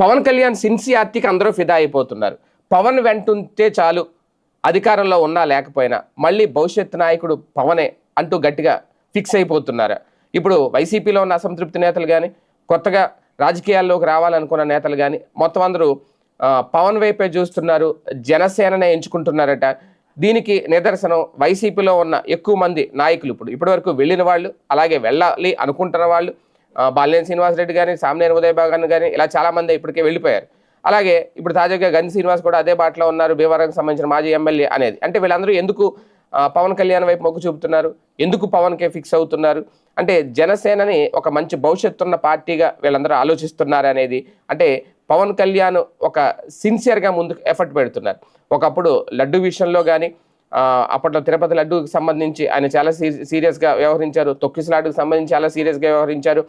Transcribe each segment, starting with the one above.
పవన్ కళ్యాణ్ సిన్సియార్టీకి అందరూ ఫిదా అయిపోతున్నారు. పవన్ వెంటుంటే చాలు అధికారంలో ఉన్నా లేకపోయినా మళ్ళీ భవిష్యత్ నాయకుడు పవనే అంటూ గట్టిగా ఫిక్స్ అయిపోతున్నారు. ఇప్పుడు వైసీపీలో ఉన్న అసంతృప్తి నేతలు కానీ కొత్తగా రాజకీయాల్లోకి రావాలనుకున్న నేతలు కానీ మొత్తం అందరూ పవన్ వైపే చూస్తున్నారు జనసేననే ఎంచుకుంటున్నారట. దీనికి నిదర్శనం వైసీపీలో ఉన్న ఎక్కువ మంది నాయకులు ఇప్పుడు. ఇప్పటివరకు వెళ్ళిన వాళ్ళు అలాగే వెళ్ళాలి అనుకుంటున్న వాళ్ళు బాలినేని శ్రీనివాసరెడ్డి కానీ సామినేని ఉదయ భాగన్ కానీ ఇలా చాలామంది ఇప్పటికే వెళ్ళిపోయారు. అలాగే ఇప్పుడు తాజాగా గని శ్రీనివాస్ కూడా అదే బాటలో ఉన్నారు భీమవరంకి సంబంధించిన మాజీ ఎమ్మెల్యే అనేది. అంటే వీళ్ళందరూ ఎందుకు పవన్ కళ్యాణ్ వైపు మొగ్గు చూపుతున్నారు? ఎందుకు పవన్కే ఫిక్స్ అవుతున్నారు? అంటే జనసేనని ఒక మంచి భవిష్యత్తు ఉన్న పార్టీగా వీళ్ళందరూ ఆలోచిస్తున్నారు అనేది. అంటే పవన్ కళ్యాణ్ ఒక సిన్సియర్గా ముందుకు ఎఫర్ట్ పెడుతున్నారు. ఒకప్పుడు లడ్డు విషయంలో కానీ అప్పట్లో తిరుపతి లడ్డూకి సంబంధించి ఆయన చాలా సీరియస్గా వ్యవహరించారు. తొక్కిసలాడుకు సంబంధించి చాలా సీరియస్గా వ్యవహరించారు.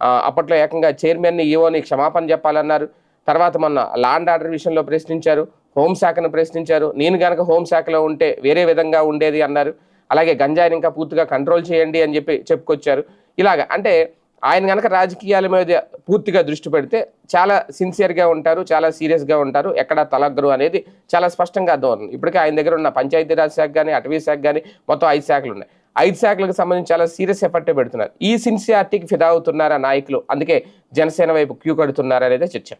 అప్పట్లో ఏకంగా చైర్మన్ని ఈవోని క్షమాపణ చెప్పాలన్నారు. తర్వాత మొన్న లాండ్ ఆర్డర్ విషయంలో ప్రశ్నించారు హోంశాఖను ప్రశ్నించారు. నేను కనుక హోంశాఖలో ఉంటే వేరే విధంగా ఉండేది అన్నారు. అలాగే గంజాయిని ఇంకా పూర్తిగా కంట్రోల్ చేయండి అని చెప్పి చెప్పుకొచ్చారు. ఇలాగ అంటే ఆయన కనుక రాజకీయాల మీద పూర్తిగా దృష్టి పెడితే చాలా సిన్సియర్గా ఉంటారు చాలా సీరియస్గా ఉంటారు. ఎక్కడ తలగ్గరు అనేది చాలా స్పష్టంగా అర్థమవుతుంది. ఇప్పటికే ఆయన దగ్గర ఉన్న పంచాయతీరాజ్ శాఖ కానీ అటవీ శాఖ కానీ మొత్తం ఐదు శాఖలు ఉన్నాయి. ఐదు శాఖలకు సంబంధించి చాలా సీరియస్ ఎఫర్ట్ పెడుతున్నారు. ఈ సిన్సియారిటీకి ఫిదా అవుతున్నారా నాయకులు? అందుకే జనసేన వైపు క్యూ కడుతున్నారా అనేది చర్చ